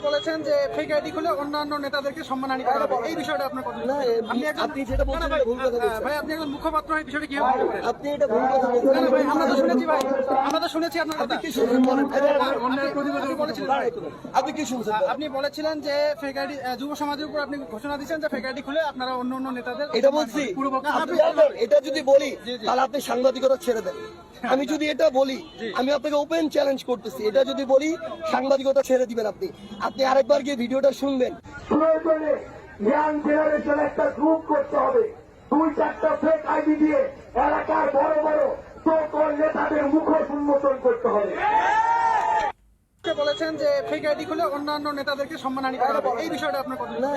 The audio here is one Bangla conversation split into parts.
বলেছেন যে ফেক আইডি খুলে অন্যান্য নেতাদেরকে সম্মানহানি করা হবে। এই বিষয়টা আপনার কথা আপনি আপনি যেটা বলছেন ভুল কথা বলছেন। ভাই আপনি একজন মুখপাত্র হয়ে বিষয়টা বলতে আপনি এটা ভুল কথা না, বলছেন। ভাই, আমরা তো শুনেছি ভাই। আমরা তো শুনেছি আপনার কথা। কি শুনছেন? বলেন। আপনি- আপনি বলেছিলেন আপনি কি শুনছেন? আপনি বলেছিলেন যে ফেক আইডি যুব সমাজের উপর আপনি ঘোষণা দিচ্ছেন যে ফেক আইডি খুলে আপনারা অন্য অন্য নেতাদের এটা বলছি। এটা যদি বলি। তাহলে আপনি সাংবাদিকতা ছেড়ে দেন। আমি যদি এটা বলি আমি আপনাকে ওপেন চ্যালেঞ্জ করতেছি। এটা যদি বলি সাংবাদিকতা ছেড়ে দিবেন আপনি। আপনি আরেকবার গিয়ে ভিডিওটা শুনবেন। একটা করতে হবে। দুই চারটা দিয়ে এলাকার বড় বড় নেতাদের উন্মোচন করতে হবে। বলেছেন যে ফেক আইডি খুলে অন্যান্য নেতাদেরকে সম্মানহানি করা হবে। এই বিষয়টা আপনার কথা। না,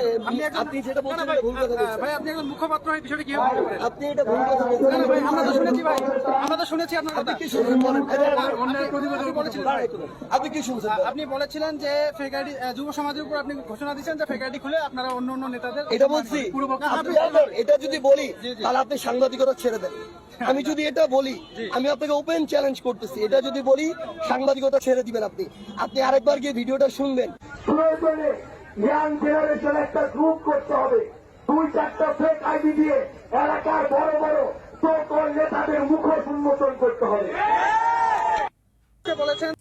আপনি যেটা বলছেন ভুল কথা বলছেন। ভাই আপনি একজন মুখপাত্র হয়ে বিষয়টা বলতে আপনি এটা ভুল কথা না, না, ভাই, আমরা তো শুনেছি ভাই। আমরা তো শুনেছি আপনার কথা। কি শুনছেন? বলেছিলেন। আপনি কি শুনছেন? আপনি বলেছিলেন যে ফেক আইডি যুব সমাজের উপর আপনি ঘোষণা দিচ্ছেন যে ফেক আইডি খুলে আপনারা অন্য অন্য নেতাদের এটা বলছি। এটা যদি বলি। তাহলে আপনি সাংবাদিকতা ছেড়ে দেন। আমি যদি এটা বলি আমি আপনাকে ওপেন চ্যালেঞ্জ করতেছি। এটা যদি বলি সাংবাদিকতা ছেড়ে দিবেন আপনি। আপনি আরেকবার গিয়ে ভিডিওটা শুনবেন। ইয়াং জেনারেশন একটা গ্রুপ করতে হবে। দুই চারটা ফেক আইডি দিয়ে এলাকার বড় বড় সকল নেতাদের মুখোশ উন্মোচন করতে হবে। বলেছেন?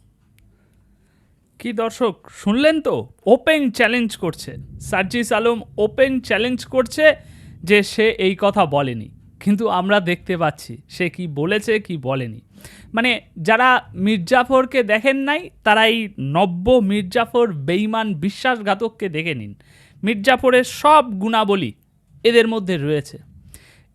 কি দর্শক শুনলেন তো? ওপেন চ্যালেঞ্জ করছে। সার্জিস আলম ওপেন চ্যালেঞ্জ করছে যে সে এই কথা বলেনি। কিন্তু আমরা দেখতে পাচ্ছি সে কি বলেছে কি বলেনি। মানে যারা মির্জাফরকে দেখেন নাই তারা এই নব্য মির্জাফর বেইমান বিশ্বাসঘাতককে দেখে নিন। মির্জাফরের সব গুণাবলী এদের মধ্যে রয়েছে।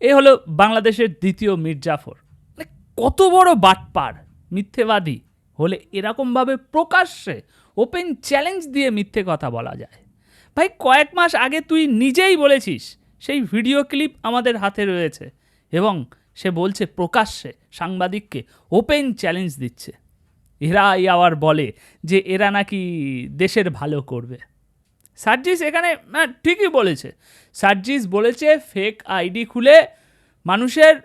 এ হলো বাংলাদেশের দ্বিতীয় মির্জাফর। মানে কত বড় বাটপার, মিথ্যেবাদী হলে এরকমভাবে প্রকাশ্যে ওপেন চ্যালেঞ্জ দিয়ে মিথ্যে কথা বলা যায়। ভাই, কয়েক মাস আগে তুই নিজেই বলেছিস, সেই ভিডিও ক্লিপ আমাদের হাতে রয়েছে এবং সে বলছে, প্রকাশ্যে সাংবাদিককে ওপেন চ্যালেঞ্জ দিচ্ছে। এরা এরাই আবার বলে যে এরা নাকি দেশের ভালো করবে। সার্জিস এখানে ঠিকই বলেছে। সার্জিস বলেছে ফেক আইডি খুলে মানুষের,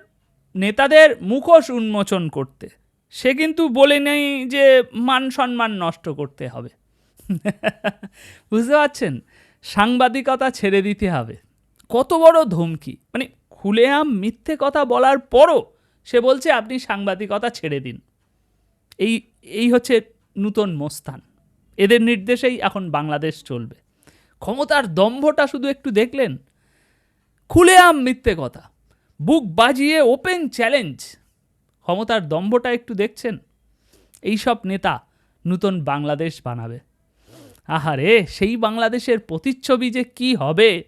নেতাদের মুখোশ উন্মোচন করতে। সে কিন্তু বলে নেই যে মান সম্মান নষ্ট করতে হবে। বুঝতে পারছেন? সাংবাদিকতা ছেড়ে দিতে হবে। কত বড় ধমকি। মানে খুলেআম মিথ্যে কথা বলার পরও সে বলছে, আপনি সাংবাদিকতা ছেড়ে দিন। এই এই হচ্ছে নূতন মোস্তান। এদের নির্দেশেই এখন বাংলাদেশ চলবে। ক্ষমতার দম্ভটা শুধু একটু দেখলেন? খুলেআম মিথ্যে কথা। বুক বাজিয়ে ওপেন চ্যালেঞ্জ। ক্ষমতার দম্ভটা একটু দেখছেন? এই সব নেতা নূতন বাংলাদেশ বানাবে। আহারে, সেই বাংলাদেশের প্রতিচ্ছবি যে কি হবে?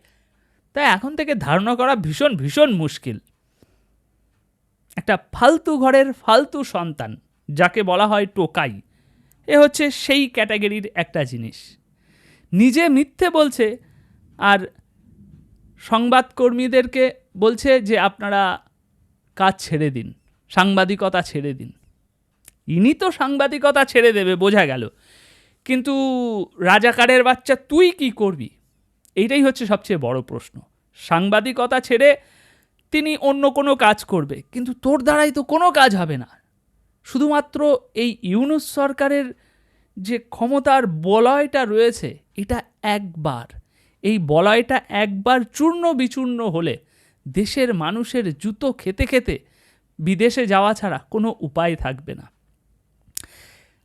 তা এখন থেকে ধারণা করা ভীষণ ভীষণ মুশকিল। একটা ফালতু ঘরের ফালতু সন্তান, যাকে বলা হয় টোকাই, এ হচ্ছে সেই ক্যাটাগরির একটা জিনিস। নিজে মিথ্যে বলছে আর সংবাদকর্মীদেরকে বলছে যে আপনারা কাজ ছেড়ে দিন, সাংবাদিকতা ছেড়ে দিন। ইনি তো সাংবাদিকতা ছেড়ে দেবে, বোঝা গেল। কিন্তু রাজাকারের বাচ্চা তুই কি করবি? এইটাই হচ্ছে সবচেয়ে বড় প্রশ্ন। সাংবাদিকতা ছেড়ে তিনি অন্য কোনো কাজ করবে, কিন্তু তোর দ্বারাই তো কোনো কাজ হবে না। শুধুমাত্র এই ইউনুস সরকারের যে ক্ষমতার বলয়টা রয়েছে, এটা একবার। এই বলয়টা একবার চূর্ণ বিচূর্ণ হলে দেশের মানুষের জুতো খেতে খেতে বিদেশে যাওয়া ছাড়া কোনো উপায় থাকবে না।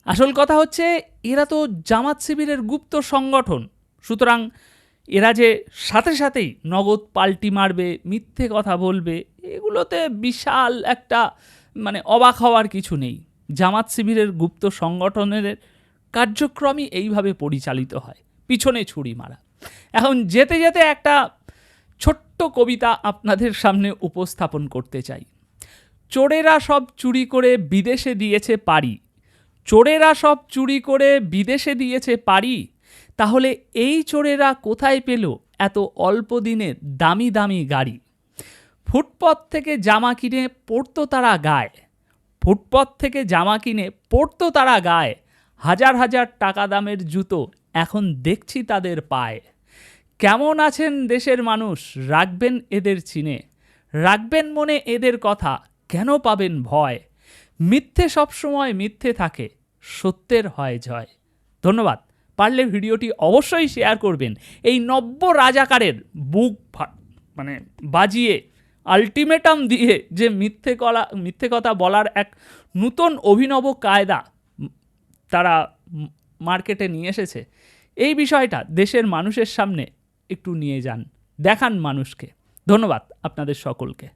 আসল কথা হচ্ছে, এরা তো জামাত শিবিরের গুপ্ত সংগঠন। সুতরাং এরা যে সাথে সাথেই নগদ পাল্টি মারবে, মিথ্যে কথা বলবে, এগুলোতে বিশাল একটা মানে অবাক হওয়ার কিছু নেই। জামাত শিবিরের গুপ্ত সংগঠনের কার্যক্রমই এইভাবে পরিচালিত হয়, পিছনে ছুরি মারা। এখন যেতে যেতে একটা ছোট্ট কবিতা আপনাদের সামনে উপস্থাপন করতে চাই। চোরেরা সব চুরি করে বিদেশে দিয়েছে পারি চোরেরা সব চুরি করে বিদেশে দিয়েছে পারি তাহলে এই চোরেরা কোথায় পেল এত অল্প দিনে দামি দামি গাড়ি? ফুটপথ থেকে জামা কিনে পরতো তারা গায়ে। ফুটপথ থেকে জামা কিনে পরতো তারা গায়ে। হাজার হাজার টাকা দামের জুতো এখন দেখছি তাদের পায়ে। কেমন আছেন দেশের মানুষ? রাখবেন এদের চিনে। রাখবেন মনে এদের কথা। কেন পাবেন ভয়? মিথ্যে সবসময় মিথ্যে থাকে। সত্যের হয় জয়। ধন্যবাদ। পারলে ভিডিওটি অবশ্যই শেয়ার করবেন। এই নব্য রাজাকারের বুক মানে বাজিয়ে আলটিমেটাম দিয়ে যে মিথ্যে কলা, মিথ্যে কথা বলার এক নূতন অভিনব কায়দা তারা মার্কেটে নিয়ে এসেছে। এই বিষয়টা দেশের মানুষের সামনে একটু নিয়ে যান, দেখান মানুষকে। ধন্যবাদ আপনাদের সকলকে।